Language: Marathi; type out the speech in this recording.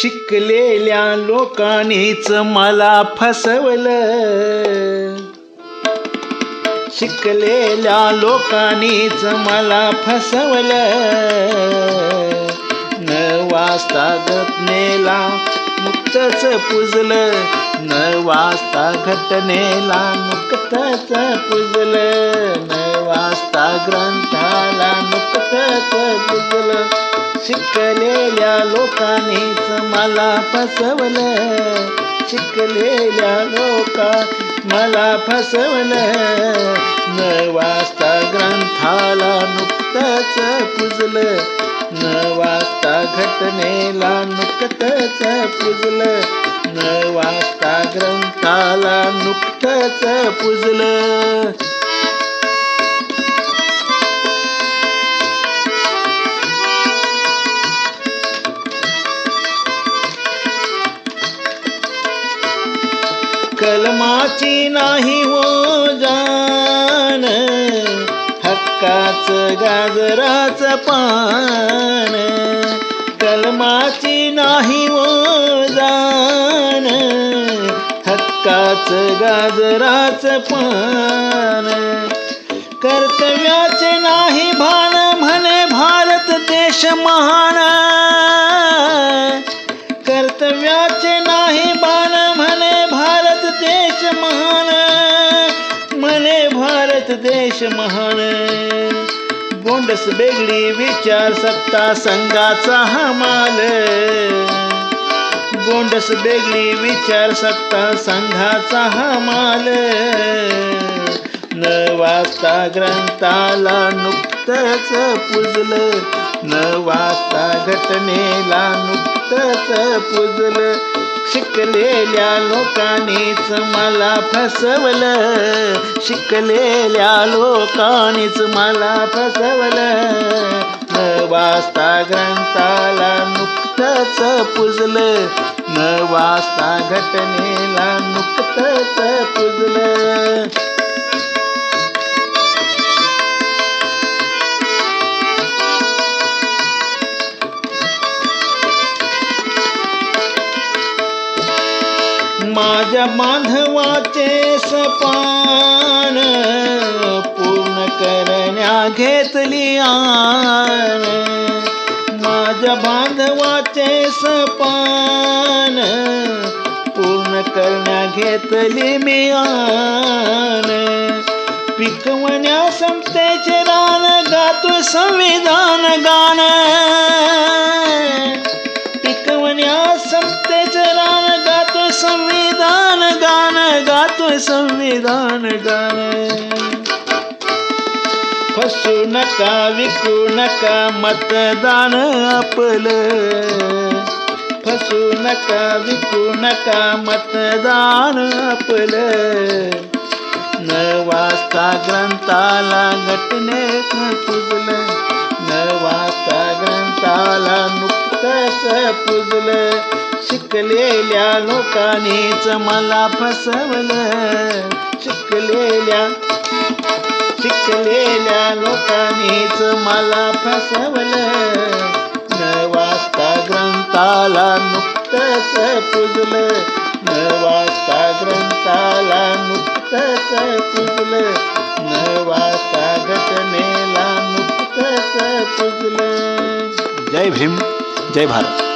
शिकलेल्या लोकांनीच मला फसवलं. शिकलेल्या लोकांनीच मला फसवलं. न वाजता घटनेला नुकतंच पुजलं. न वाजता घटनेला नुकतंच पुजलं. न वाजता ग्रंथाला नुकतंच पुजलं. शिकलेल्या लोकांनीच मला फसवलं. शिकलेल्या लोका मला फसवलं. न वाचता ग्रंथाला नुकतंच पुजलं. न वाचता घटनेला नुकतंच पुजलं. न वाचता ग्रंथाला नुकतंच पुजलं. कलमाची नाही हो जाण. हक्काच गाजराच पान. कलमाची नाही हो जाण. हक्काच गाजराच पान. कर्तव्याचे नाही भान म्हणे भारत देश महान. देश महान. गोंडस बेगडी विचार सत्ता संघाचा हमाल. गोंडस बेगडी विचार सत्ता संघाचा हमाल. न वाचता ग्रंथाला नुकतंच पुजलं. न वाचता घटनेला नुकतंच पुजलं. शिकलेल्या लोकांनीच मला फसवलं. शिकलेल्या लोकांनीच मला फसवलं. न वाचता ग्रंथाला नुकतंच पुजलं. न वाचता घटनेला नुकतंच पुजलं. माझ्या बांधवाचे सपान पूर्ण करण्या घेतली आन माझ्या बांधवाचे सपान पूर्ण करण्या घेतली मी आन पिकवण्या समतेचे रान गातो संविधान गाण. पिकवण्या समतेचे रान गा गातो संविधान गाण गातो संविधान गाण फसू नका विकू नका मतदान आपलं फसू नका विकू नका मतदान आपलं न वाचता ग्रंथाला घटने पुजलं न वाचता ग्रंथाला नुकतंच पुजलं शिकलेल्या लोकांनीच मला फसवलं. शिकलेल्या शिकलेल्या लोकांनीच मला फसवलं. न वाचता ग्रंथाला नुकतंच पुजलं. न वाचता ग्रंथाला नुकतंच पुजलं. न वाचता घटनेला नुकतंच पुजलं. जय भीम. जय भारत.